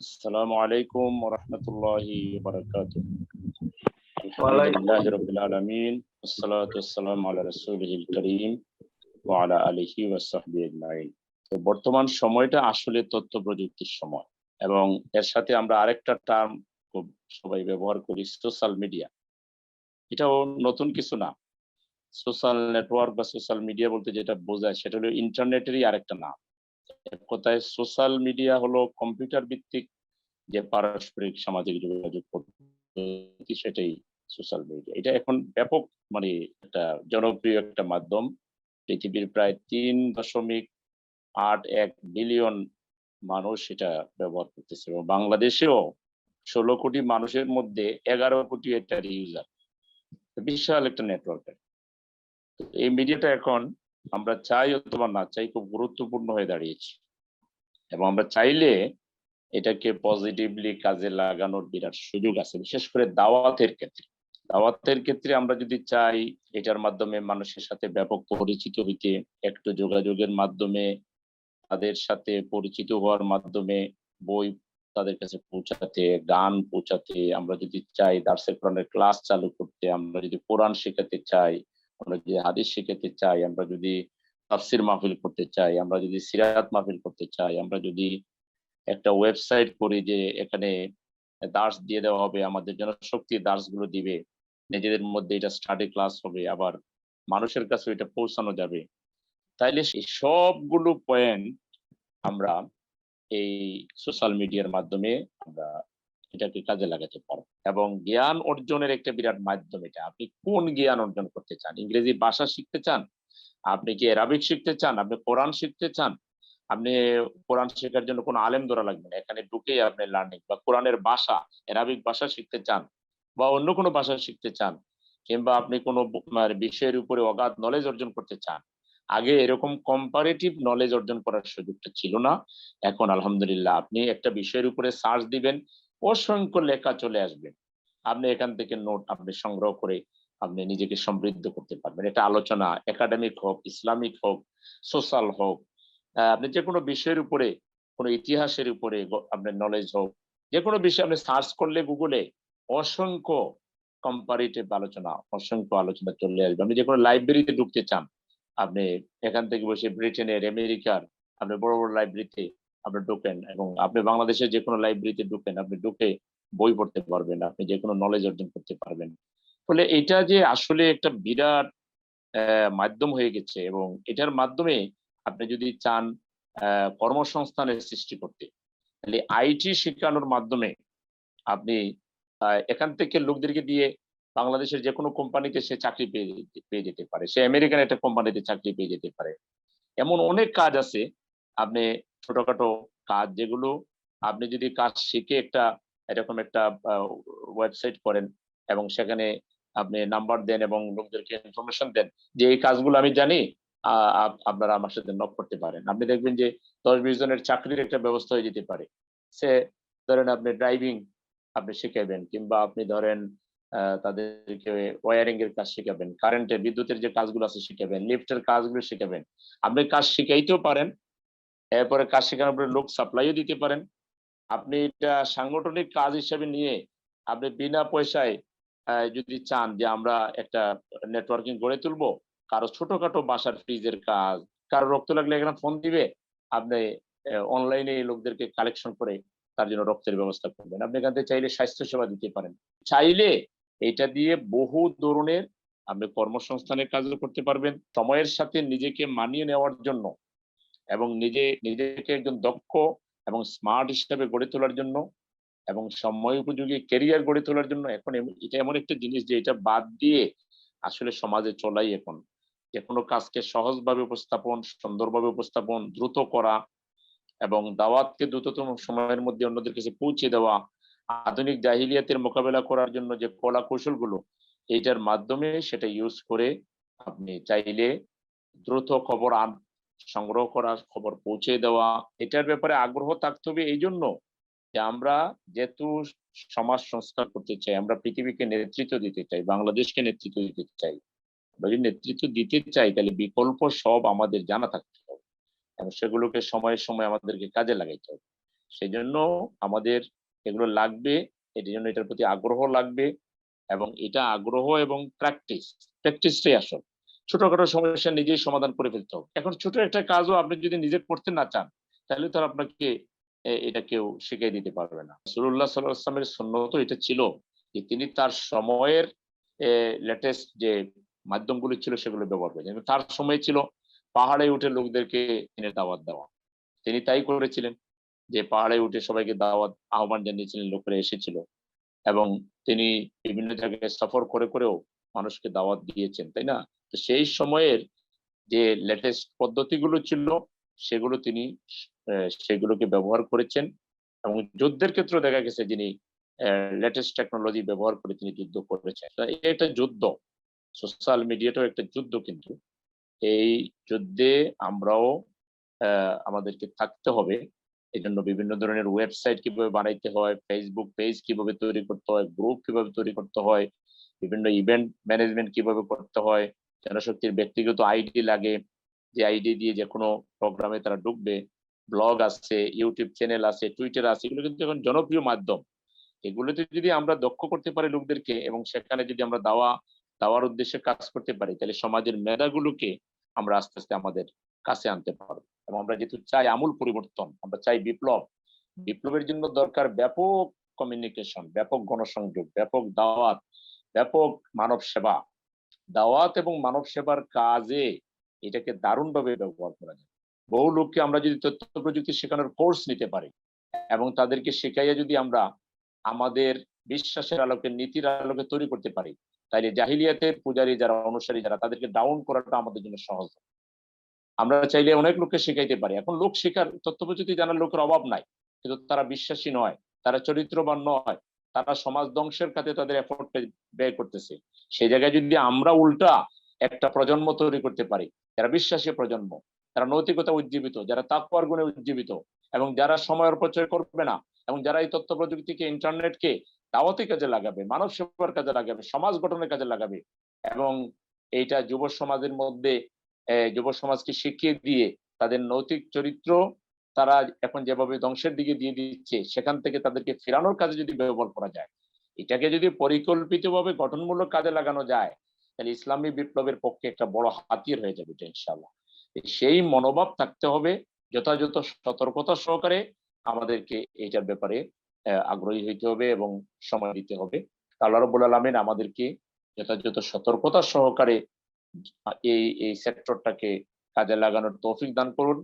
السلام عليكم ورحمة الله وبركاته الحمد وعليكم لله رب العالمين والصلاة والسلام على رسوله الكريم وعلى آله وصحبه أجمعين তো বর্তমান সময়টা আসলে তথ্য প্রযুক্তির সময় এবং এর সাথে আমরা আরেকটা টার্ম খুব সবাই ব্যবহার করি সোশ্যাল মিডিয়া এটাও নতুন কিছু না সোশ্যাল নেটওয়ার্ক বা সোশ্যাল মিডিয়া বলতে যেটা বোঝায়, সেটা হলো ইন্টারনেটেরই আরেকটা নাম। এক কথায় সোশ্যাল মিডিয়া হলো কম্পিউটার ভিত্তিক যে পারস্পরিক সামাজিক যোগাযোগ পদ্ধতি, সেটাই সোশ্যাল মিডিয়া এটা এখন ব্যাপক মানে একটা জনপ্রিয় একটা মাধ্যম। পৃথিবীর প্রায় তিন দশমিক আট এক বিলিয়ন মানুষ এটা ব্যবহার করতেছে এবং বাংলাদেশেও ষোলো কোটি মানুষের মধ্যে এগারো কোটি এটার ইউজার বিশাল একটা নেটওয়ার্ক এই মিডিয়াটা এখন আমরা চাই অথবা না চাই খুব গুরুত্বপূর্ণ হয়ে দাঁড়িয়েছে। এবং আমরা চাইলে এটাকে পজিটিভলি কাজে লাগানোর বিরাট সুযোগ আছে, বিশেষ করে দাওয়াতের ক্ষেত্রে। দাওয়াতের ক্ষেত্রে আমরা যদি চাই এটার মাধ্যমে মানুষের সাথে ব্যাপক পরিচিত হইতে, একটু যোগাযোগের মাধ্যমে, তাদের সাথে পরিচিত হওয়ার মাধ্যমে বই তাদের কাছে পৌঁছাতে, গান পৌঁছাতে, আমরা যদি চাই দার্সে কোরআনের ক্লাস চালু করতে, আমরা যদি কোরআন শেখাতে চাই আমরা যদি হাদিস শিখাতে চাই, আমরা যদি তাফসির মাহফিল করতে চাই, আমরা যদি সিরাত মাহফিল করতে চাই, আমরা যদি একটা ওয়েবসাইট করি যে এখানে দার্স দিয়ে দেওয়া হবে, আমাদের জনশক্তি দার্সগুলো দিবে, নিজেদের মধ্যে এটা স্টাডি ক্লাস হবে, আবার মানুষের কাছে এটা পৌঁছানো যাবে। তাইলে সেই সবগুলো পয়েন্ট আমরা এই সোশ্যাল মিডিয়ার মাধ্যমে আমরা এটাকে কাজে লাগাতে পারো। এবং জ্ঞান অর্জনের একটা বিরাট মাধ্যম এটা। আপনি কোন জ্ঞান অর্জন করতে চান? ইংরেজি ভাষা শিখতে চান? আপনি কি অ্যারাবিক শিখতে চান? আপনি কোরআন শিখতে চান? আপনি কোরআন শেখার জন্য কোনো আলেম ধরা লাগবে না। এখানে ঢুকেই আপনি লার্নিং বা কোরআনের ভাষা অ্যারাবিক ভাষা শিখতে চান বা অন্য কোনো ভাষা শিখতে চান কিংবা আপনি কোনো মানে বিষয়ের উপরে অগাধ নলেজ অর্জন করতে চান, আগে এরকম কম্পারেটিভ নলেজ অর্জন করার সুযোগটা ছিল না। এখন আলহামদুলিল্লাহ আপনি একটা বিষয়ের উপরে সার্চ দিবেন অসংখ্য লেখা চলে আসবে। আপনি এখান থেকে নোট আপনি সংগ্রহ করে আপনি নিজেকে সমৃদ্ধ করতে পারবেন। এটা আলোচনা, একাডেমিক হোক, ইসলামিক হোক, সোশ্যাল হোক আপনি যে কোনো বিষয়ের উপরে, কোনো ইতিহাসের উপরে আপনার নলেজ হোক যে কোনো বিষয় আপনি সার্চ করলে গুগলে অসংখ্য কম্পারিটিভ আলোচনা, অসংখ্য আলোচনা চলে আসবে। আপনি যে কোনো লাইব্রেরিতে ঢুকতে চান, আপনি এখান থেকে বসে ব্রিটেনের আমেরিকার আপনি বড় বড় লাইব্রেরিতে আপনি ঢুকেন এবং আপনি বাংলাদেশের যে কোনো লাইব্রেরিতে ঢুকেন, আপনি ঢুকে বই পড়তে পারবেন, আপনি যে কোনো নলেজ অর্জন করতে পারবেন। ফলে এটা যে আসলে একটা বিরাট মাধ্যম হয়ে গেছে এবং এটার মাধ্যমে আপনি যদি চান কর্মসংস্থানের সৃষ্টি করতে, তাহলে আইটি শেখানোর মাধ্যমে আপনি এখান থেকে লোকদেরকে দিয়ে বাংলাদেশের যে কোনো কোম্পানিতে সে চাকরি পেয়ে পেয়ে যেতে পারে। সে আমেরিকান একটা কোম্পানিতে চাকরি পেয়ে যেতে পারে। এমন অনেক কাজ আছে আপনি ছোটখাটো কাজ যেগুলো আপনি যদি কাজ শিখে একটা, এরকম একটা ওয়েবসাইট করেন এবং সেখানে আপনি নাম্বার দেন এবং লোকদেরকে ইনফরমেশন দেন যে এই কাজগুলো আমি জানি আপনারা আমার সাথে নক করতে পারেন। আপনি দেখবেন যে দশ বিশ জনের চাকরির একটা ব্যবস্থা হয়ে যেতে পারে। সে ধরেন আপনি ড্রাইভিং আপনি শিখাবেন কিংবা আপনি ধরেন তাদেরকে ওয়ারিং এর কাজ শিখাবেন কারেন্টের বিদ্যুতের যে কাজগুলো আছে শিখাবেন লিফটের কাজগুলো শিখাবেন। আপনি কাজ শিখাইতেও পারেন এরপরে কাজ শেখানোর পরে লোক সাপ্লাইও দিতে পারেন। আপনি এটা সাংগঠনিক কাজ হিসেবে নিয়ে আপনি বিনা পয়সায় যদি চান যে আমরা একটা নেটওয়ার্কিং গড়ে তুলবো, কারও ছোটখাটো বাসার ফ্রিজের কাজ, কারও রক্ত লাগলে এখানে ফোন দিবে, আপনি অনলাইনে লোকদেরকে কালেকশন করে তার জন্য রক্তের ব্যবস্থা করবেন। আপনি এখান থেকে চাইলে স্বাস্থ্য সেবা দিতে পারেন। চাইলে এটা দিয়ে বহু ধরনের আপনি কর্মসংস্থানের কাজও করতে পারবেন। সময়ের সাথে নিজেকে মানিয়ে নেওয়ার জন্য এবং নিজে, নিজেকে একজন দক্ষ এবং স্মার্ট হিসেবে গড়ে তোলার জন্য এবং সময় উপযোগী ক্যারিয়ার গড়ে তোলার জন্য এখন এটা এমন একটা জিনিস যে এটা বাদ দিয়ে আসলে সমাজে চলাই এখন। যে কোনো কাজকে সহজভাবে উপস্থাপন, সুন্দরভাবে উপস্থাপন, দ্রুত করা এবং দাওয়াতকে দ্রুততম সময়ের মধ্যে অন্যদের কাছে পৌঁছে দেওয়া, আধুনিক জাহিলিয়াতের মোকাবেলা করার জন্য যে কলা কৌশলগুলো এইটার মাধ্যমে সেটা ইউজ করে আপনি চাইলে দ্রুত খবর সংগ্রহ করা খবর পৌঁছে দেওয়া, এটার ব্যাপারে আগ্রহ থাকতে হবে। এই জন্য যে আমরা যেহেতু সমাজ সংস্কার করতে চাই, আমরা পৃথিবীকে নেতৃত্ব দিতে চাই, বাংলাদেশকে নেতৃত্ব দিতে চাই, আমরা যদি নেতৃত্ব দিতে চাই, তাহলে বিকল্প সব আমাদের জানা থাকতে হবে। এবং সেগুলোকে সময়ে সময় আমাদেরকে কাজে লাগাইতে হবে। সেই জন্য আমাদের এগুলো লাগবে, এর জন্য এটার প্রতি আগ্রহ লাগবে এবং এটা আগ্রহ এবং প্র্যাকটিস প্র্যাকটিসটাই আসল। ছোটখাটো সমস্যা নিজেই সমাধান করে ফেলতে হবে। এখন ছোট একটা কাজও আপনি যদি নিজে করতে না চান, তাহলে তো আপনাকে এটা কেউ শিখিয়ে দিতে পারবে না। সুরুল্লাহ সাল্লাহ আসলামের সন্ন্যত এটা ছিল যে তিনি তার সময়ের লেটেস্ট যে মাধ্যমগুলো ছিল সেগুলো ব্যবহার করেছেন। তার সময় ছিল পাহাড়ে উঠে লোকদেরকে তিনি দাওয়াত দেওয়া। তিনি তাই করেছিলেন যে পাহাড়ে উঠে সবাইকে দাওয়াত আহ্বান জানিয়েছিলেন, লোকেরা এসেছিল। এবং তিনি বিভিন্ন জায়গায় সফর করে করেও মানুষকে দাওয়াত দিয়েছেন, তাই না? তো সেই সময়ের যে লেটেস্ট পদ্ধতিগুলো ছিল, সেগুলো তিনি সেগুলোকে ব্যবহার করেছেন এবং যুদ্ধের ক্ষেত্রে দেখা গেছে যিনি লেটেস্ট টেকনোলজি ব্যবহার করে তিনি যুদ্ধ করেছেন। এটা যুদ্ধ। সোশ্যাল মিডিয়াটাও একটা যুদ্ধ কিন্তু। এই যুদ্ধে আমরাও আমাদেরকে থাকতে হবে। এই জন্য বিভিন্ন ধরনের ওয়েবসাইট কীভাবে বানাইতে হয় ফেসবুক পেজ কীভাবে তৈরি করতে হয় গ্রুপ কীভাবে তৈরি করতে হয় বিভিন্ন ইভেন্ট ম্যানেজমেন্ট কীভাবে করতে হয়, জনশক্তির ব্যক্তিগত আইডি লাগে, যে আইডি দিয়ে যে কোনো প্রোগ্রামে তারা ঢুকবে ব্লগ আছে ইউটিউব চ্যানেল আছে টুইটার আছে, এগুলো কিন্তু এখন জনপ্রিয় মাধ্যম। এগুলোতে যদি আমরা দক্ষ করতে পারি লোকদেরকে এবং সেখানে যদি আমরা দাওয়া, দাওয়ার উদ্দেশ্যে কাজ করতে পারি, তাহলে সমাজের মেধাগুলোকে আমরা আস্তে আস্তে আমাদের কাছে আনতে পারব। এবং আমরা যেহেতু চাই আমূল পরিবর্তন, আমরা চাই বিপ্লব। বিপ্লবের জন্য দরকার ব্যাপক কমিউনিকেশন ব্যাপক গণসংযোগ, ব্যাপক দাওয়াত ব্যাপক মানব সেবা। দাওয়াত এবং মানব সেবার কাজে এটাকে দারুণভাবে ব্যবহার করা যায়। বহু লোককে আমরা যদি তথ্য প্রযুক্তি শেখানোর কোর্স নিতে পারি এবং তাদেরকে শেখাইয়া যদি আমরা আমাদের বিশ্বাসের আলোকে, নীতির আলোকে তৈরি করতে পারি, তাইলে জাহিলিয়াতের পূজারী যারা, অনুসারী যারা, তাদেরকে ডাউন করাটা আমাদের জন্য সহজ। আমরা চাইলে অনেক লোককে শেখাইতে পারি। এখন লোক শেখার তথ্য প্রযুক্তি জানার লোকের অভাব নাই। কিন্তু তারা বিশ্বাসী নয়, তারা চরিত্রবান নয় তারা সমাজ ধ্বংসের কাছে তাদের এফোর্ট ব্যয় করতেছে। সেই জায়গায় যদি আমরা উল্টা একটা প্রজন্ম তৈরি করতে পারি, যারা বিশ্বাসী প্রজন্ম, যারা নৈতিকতা উজ্জীবিত, যারা তাকুয়ার গুণে উজ্জীবিত, এবং যারা সময় অপচয় করবে না, এবং যারা এই তথ্য প্রযুক্তিকে, ইন্টারনেটকে দাওয়াতি কাজে লাগাবে, মানব সেবার কাজে লাগাবে, সমাজ গঠনের কাজে লাগাবে, এবং এইটা যুব সমাজের মধ্যে যুব সমাজকে শিখিয়ে দিয়ে তাদের নৈতিক চরিত্র তারা এখন যেভাবে ধ্বংসের দিকে দিয়ে দিচ্ছে, সেখান থেকে তাদেরকে ফেরানোর কাজে যদি ব্যবহার করা যায়, এটাকে যদি পরিকল্পিতভাবে গঠনমূলক কাজে লাগানো যায়, তাহলে ইসলামী বিপ্লবের পক্ষে একটা বড় হাতিয়ার হয়ে যাবে এটা ইনশাল্লাহ সেই মনোভাব থাকতে হবে, যথাযথ সতর্কতা সহকারে আমাদেরকে এইটার ব্যাপারে আগ্রহী হইতে হবে এবং সময় দিতে হবে। আল্লাহ রবুল আলমিন আমাদেরকে যথাযথ সতর্কতা সহকারে এই এই সেক্টরটাকে কাজে লাগানোর তৌফিক দান করুন।